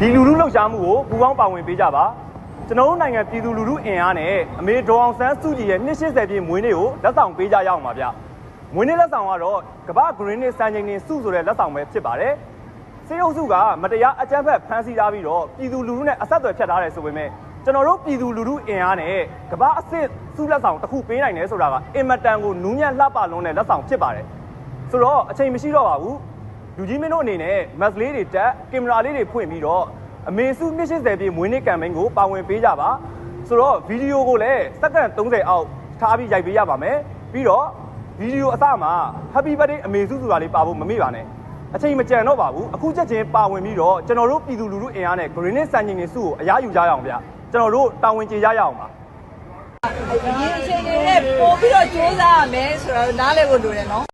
ဒီလူလူလှုပ်ရှားမှုကိုပူးပေါင်းပါဝင်ပေးကြပါ ကျွန်တော်တို့နိုင်ငံပြည်သူလူထုအင်အားနဲ့အမေဒေါ်အောင်ဆန်းစုကြည်ရဲ့280ပြည့်မွေးနေ့ကိုလက်ဆောင်ပေးကြရအောင်ပါဗျမွေးနေ့လက်ဆောင်ကတော့ကမ္ဘာ Green နဲ့စံချိန်တင်စုဆိုတဲ့လက်ဆောင်ပဲဖြစ်ပါတယ်စေအုပ်စုကမတရားအကြမ်းဖက်ဖမ်းဆီးထားပြီးတော့ပြည်သူလူထုနဲ့အဆက်အသွယ်ဖြတ်ထားတယ်ဆိုပေမဲ့ကျွန်တော်တို့ပြည်သူလူထုအင်အားနဲ့ကမ္ဘာအစ်စ်စုလက်ဆောင်တစ်ခုပေးနိုင်တယ်ဆိုတာကအင်မတန်ကိုနူးညံ့လှပလွန်းတဲ့လက်ဆောင်ဖြစ်ပါတယ်ဆိုတော့အချိန်မရှိတော့ပါဘူးလူကြီးမင်းတို့အနေနဲ့မက်စလေးတွေတက်ကင်မရာလေးတွေဖွင့်ပြီးတော့ အမေစု280ပြည့်မွေးနေ့ကမ်ပိန်းကိုပါဝင်ပေးကြပါဆိုတော့ဗီဒီယိုကိုလည်းစက္ကန့်30အောက်ထားပြီးရိုက်ပေးရပါမယ်ပြီးတော့ဗီဒီယိုအစမှာ Happy Birthday အမေစုဆိုတာလေးပါဖို့မမေ့ပါနဲ့အချိန်မကြံတော့ပါဘူးအခုချက်ချင်းပါဝင်ပြီးတော့ကျွန်တော်တို့ပြည်သူလူထုအင်အားနဲ့ Green နဲ့စံချိန်နေစုကိုအရယူကြရအောင်ဗျကျွန်တော်တို့တာဝန်ကျေကြရအောင်ပါအရင်အချိန်တွေနဲ့ပို့ပြီးတော့စူးစမ်းရမယ်ဆိုတော့နားလည်ဖို့လိုတယ်နော်